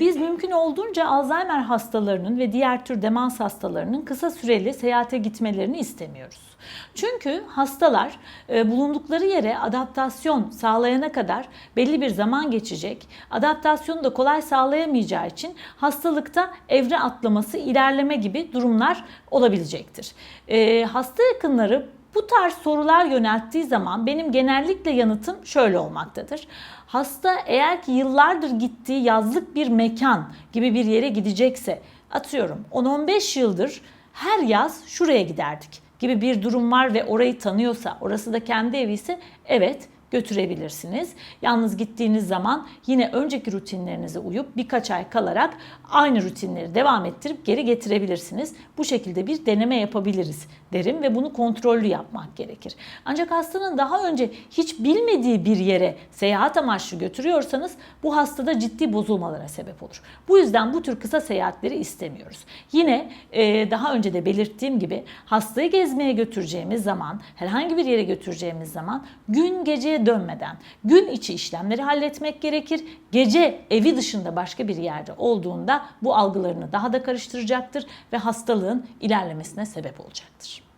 Biz mümkün olduğunca Alzheimer hastalarının ve diğer tür demans hastalarının kısa süreli seyahate gitmelerini istemiyoruz. Çünkü hastalar e, bulundukları yere adaptasyon sağlayana kadar belli bir zaman geçecek. Adaptasyonu da kolay sağlayamayacağı için hastalıkta evre atlaması, ilerleme gibi durumlar olabilecektir. E, hasta yakınları bu tarz sorular yönelttiği zaman benim genellikle yanıtım şöyle olmaktadır. Hasta eğer ki yıllardır gittiği yazlık bir mekan gibi bir yere gidecekse atıyorum 10-15 yıldır her yaz şuraya giderdik gibi bir durum var ve orayı tanıyorsa, orası da kendi evi ise evet götürebilirsiniz. Yalnız gittiğiniz zaman yine önceki rutinlerinize uyup birkaç ay kalarak aynı rutinleri devam ettirip geri getirebilirsiniz. Bu şekilde bir deneme yapabiliriz derim ve bunu kontrollü yapmak gerekir. Ancak hastanın daha önce hiç bilmediği bir yere seyahat amaçlı götürüyorsanız bu hastada ciddi bozulmalara sebep olur. Bu yüzden bu tür kısa seyahatleri istemiyoruz. Yine e, daha önce de belirttiğim gibi hastayı gezmeye götüreceğimiz zaman, herhangi bir yere götüreceğimiz zaman gün geceye dönmeden gün içi işlemleri halletmek gerekir. Gece evi dışında başka bir yerde olduğunda bu algılarını daha da karıştıracaktır ve hastalığın ilerlemesine sebep olacaktır.